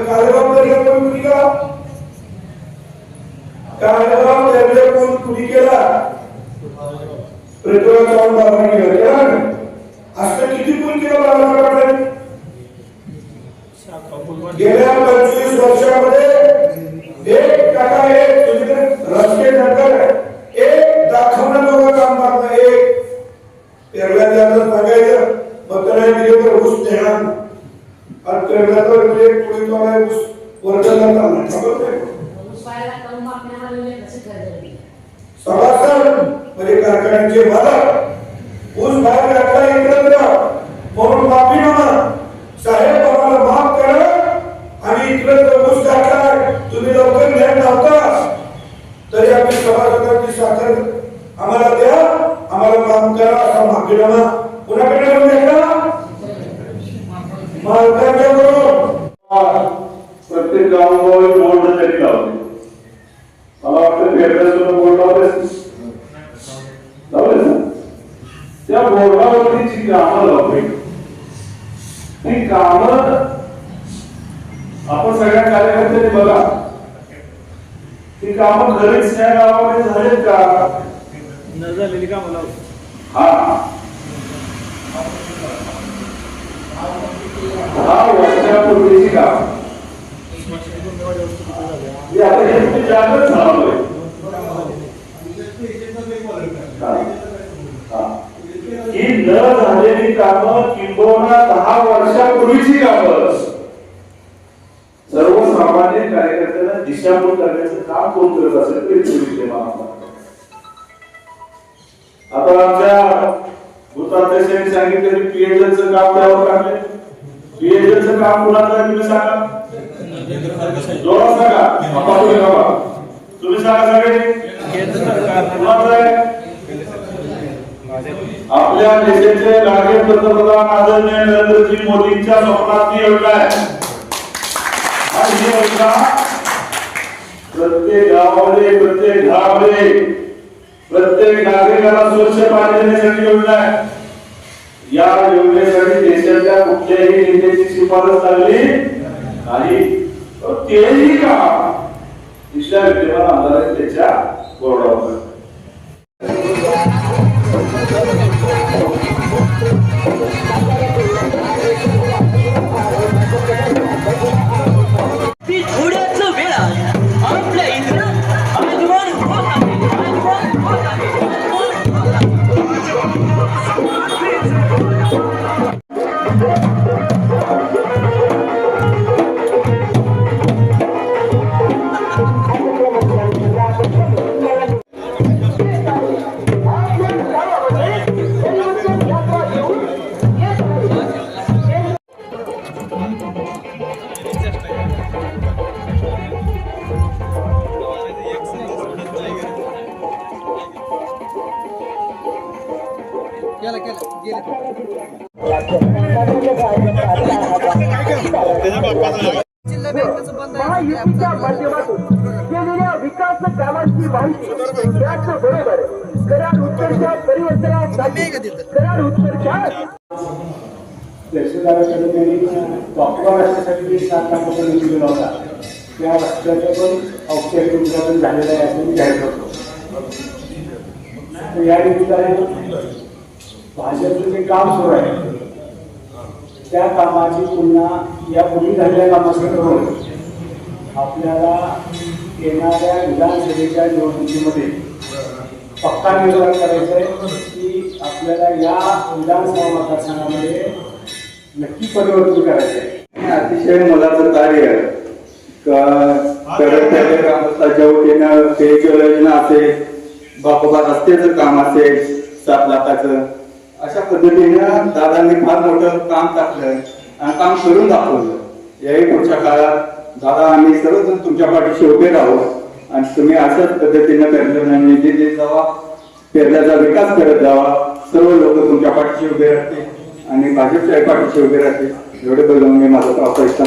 काळगाव कोण कुणी केला? केला. असं किती कोण केलं गेल्या पंचवीस वर्षामध्ये एक टाका एक तुझ्याकडे रस्ते एक दाखवण्याजोगं काम करणार एक. सांगायचं मग त्याला ऊस देणार तर म्हणजे पुढे तुम्हाला वर्गाला चालणार खबर नाही. सभासद म्हणजे कारखान्याचे मालक ऊस बाहेर घातला इकडे म्हणून माफीनामा साहेब आम्हाला माफ करा आणि इकडे ऊस घातलाय तुम्ही लवकर न्याय लावता तरी आपली सभासदांची साखर आम्हाला द्या आम्हाला माफ करा असा माफीनामा कुणाकडे करून घ्यायचा मालकाच्या बरोबर गावावर बोर्ड तरी लावले मला वाटतं सुद्धा बोर्ड लावले लावले ना त्या बोर्डावरती जी कामं लावली ती कामं आपण सगळ्या कार्यकर्त्यांनी बघा. ती कामं खरेच या गावामध्ये झालेत का? न झालेली कामं लावू हा. दहा वर्षापूर्वीची काम हे आता हे तुम्ही जागृत झालोय ही न झालेली कामं किंबहुना दहा वर्षापूर्वीची कामं. सर्वसामान्य कार्यकर्त्यांना दिशाभूल करण्याचं काम कोण करत असेल ते विषय आता आमच्या भूताध्यक्षांनी सांगितलं की पीएचएलचं काम त्यावर टाकले पीएचएलचं काम कुणाला सांगा. जोरात सांगा. आपण पुढे बाबा. तुम्ही सांगा सगळे. केंद्र सरकार आपल्या देशाचे लाडके पंतप्रधान आदरणीय नरेंद्रजी मोदींच्या स्वप्नातली योजना आहे. आणि ही योजना प्रत्येक गावामध्ये प्रत्येक घरामध्ये प्रत्येक नागरिकाला स्वच्छ पाणी देण्यासाठी योजना आहे. या योजनेसाठी देशाच्या कुठल्याही नेत्याची शिफारस चालली नाही. तेही का? तिथल्या विद्यमान आमदारांनी त्याच्या बोर्डावर ती माध्यमातून केलेल्या विकास कामांची माहिती त्याचबरोबर कराड उत्तरच्या परिवर्तनासाठी कराड उत्तरच्या तहसीलदाराकडे त्यांनी डॉक्टर निधी दिला होता त्या रस्त्याचं पण औपचारिक उद्घाटन झालेलं आहे असं मी जाहीर करतो या निमित्ताने भाजपचं जे काम सुरू आहे त्या कामाची तुलना या पूर्वी झालेल्या कामाशी करून आपल्याला येणाऱ्या विधानसभेच्या निवडणुकीमध्ये पक्का निर्धार करायचा आहे की आपल्याला या विधानसभा मतदारसंघामध्ये नक्की परिवर्तन करायचं आहे. अतिशय मोलाचं कार्य योजना असेल बाबा रस्त्याचं काम असेल सात लाखाचं. अशा पद्धतीनं दादांनी फार मोठं काम टाकलं आणि काम करून दाखवलं याही पुढच्या काळात दादा आम्ही सर्वजण तुमच्या पाठीशी उभे राहू आणि तुम्ही अशाच पद्धतीनं पेरलेला निधी देत जावा पेरल्याचा विकास करत जावा सर्व लोक तुमच्या पाठीशी उभे राहतील आणि भाजपच्या पाठीशी उभे राहतील. एवढे बोलून मी माझा प्रश्न